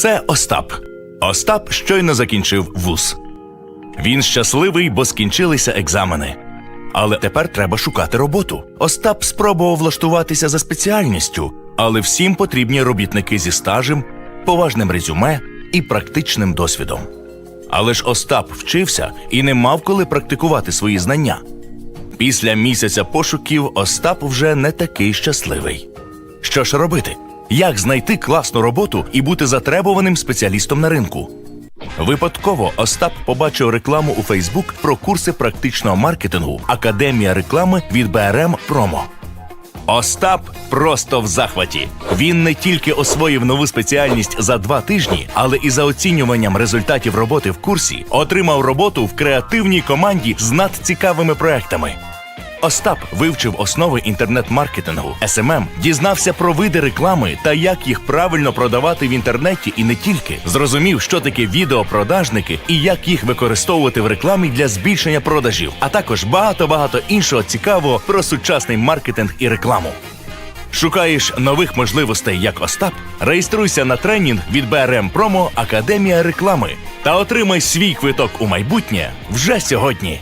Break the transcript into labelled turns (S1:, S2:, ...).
S1: Це Остап. Остап щойно закінчив вуз. Він щасливий, бо скінчилися екзамени. Але тепер треба шукати роботу. Остап спробував влаштуватися за спеціальністю, але всім потрібні робітники зі стажем, поважним резюме і практичним досвідом. Але ж Остап вчився і не мав коли практикувати свої знання. Після місяця пошуків Остап вже не такий щасливий. Що ж робити? Як знайти класну роботу і бути затребуваним спеціалістом на ринку? Випадково Остап побачив рекламу у Фейсбук про курси практичного маркетингу Академія реклами від БРМ Промо. Остап просто в захваті. Він не тільки освоїв нову спеціальність за два тижні, але і за оцінюванням результатів роботи в курсі отримав роботу в креативній команді з надцікавими проектами. Остап вивчив основи інтернет-маркетингу, SMM, дізнався про види реклами та як їх правильно продавати в інтернеті і не тільки. Зрозумів, що таке відеопродажники і як їх використовувати в рекламі для збільшення продажів, а також багато-багато іншого цікавого про сучасний маркетинг і рекламу. Шукаєш нових можливостей як Остап? Реєструйся на тренінг від BRM Promo Академія реклами та отримай свій квиток у майбутнє вже сьогодні.